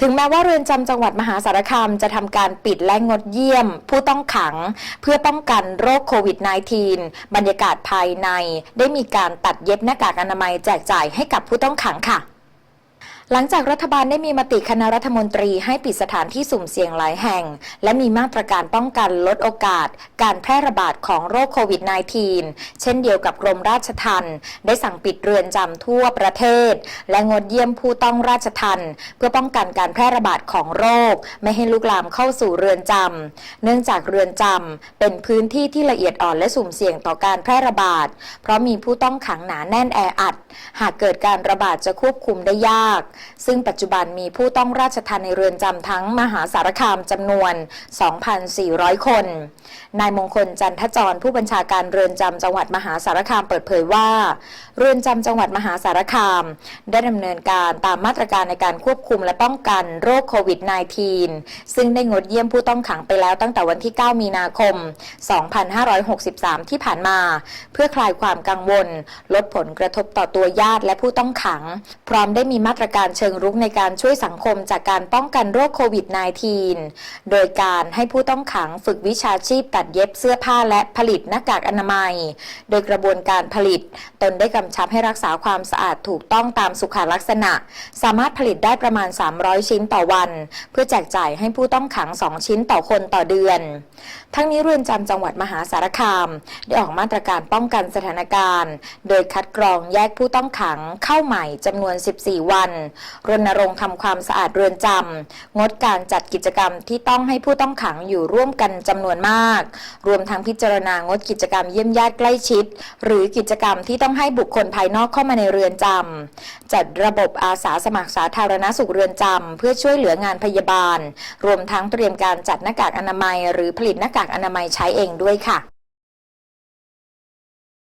ถึงแม้ว่าเรือนจำจังหวัดมหาสารคามจะทำการปิดและงดเยี่ยม ผู้ต้องขัง เพื่อป้องกันโรคโควิด -19 บรรยากาศภายใน ได้มีการตัดเย็บหน้ากากอนามัยแจกจ่ายให้กับผู้ต้องขังค่ะ หลังจากรัฐบาลได้มีมติคณะรัฐมนตรีให้ปิดสถานที่สุ่มเสี่ยงหลายแห่ง และมีมาตรการป้องกันลดโอกาส การแพร่ระบาดของโรคโควิด -19 เช่นเดียวกับกรมราชทัณฑ์ได้สั่งปิดเรือนจำทั่วประเทศ และงดเยี่ยมผู้ต้องราชทัณฑ์เพื่อป้องกันการแพร่ระบาดของโรค ไม่ให้ลุกลามเข้าสู่เรือนจำเนื่องจากเรือนจำเป็นพื้นที่ที่ละเอียดอ่อนและสุ่มเสี่ยงต่อการแพร่ระบาด เพราะมีผู้ต้องขังหนาแน่นแออัด หากเกิดการระบาดจะควบคุมได้ยากซึ่งปัจจุบันมีผู้ต้องราชทัณฑ์ในเรือนจำทั้งมหาสารคามจำนวน 2,400 คน นายมงคลจันทจรผู้บัญชาการเรือนจำจังหวัดมหาสารคามเปิดเผยว่า เรือนจำจังหวัดมหาสารคาม ได้ดำเนินการตามมาตรการในการควบคุมและป้องกันโรคโควิด -19 ซึ่งได้งดเยี่ยมผู้ต้องขังไปแล้วตั้งแต่วันที่ 9 มีนาคม 2563 ที่ผ่านมา เพื่อคลายความกังวล ลดผลกระทบต่อตัวญาติและผู้ต้องขัง พร้อมได้มีมาตรการเชิงรุกในการช่วยสังคมจากการป้องกันโรคโควิด -19 โดยการให้ผู้ต้องขังฝึกวิชาชีพตัดเย็บเสื้อผ้าและผลิตหน้ากากอนามัย โดยกระบวนการผลิต ตนได้กำชับให้รักษาความสะอาดถูกต้องตามสุขลักษณะ สามารถผลิตได้ประมาณ 300 ชิ้นต่อวัน เพื่อแจกจ่ายให้ผู้ต้องขัง 2 ชิ้นต่อคนต่อเดือน ทั้งนี้เรือนจำจังหวัดมหาสารคาม ได้ออกมาตรการป้องกันสถานการณ์ โดยคัดกรองแยกผู้ต้องขังเข้าใหม่จำนวน 14 วันรณรงค์ทำความสะอาดเรือนจำงดการจัดกิจกรรมที่ต้องให้ผู้ต้องขังอยู่ร่วมกันจำนวนมาก รวมทั้งพิจารณางดกิจกรรมเยี่ยมญาติใกล้ชิด หรือกิจกรรมที่ต้องให้บุคคลภายนอกเข้ามาในเรือนจำจัดระบบอาสาสมัครสาธารณสุขเรือนจำเพื่อช่วยเหลืองานพยาบาล รวมทั้งเตรียมการจัดหน้ากากอนามัย หรือผลิตหน้ากากอนามัยใช้เองด้วยค่ะ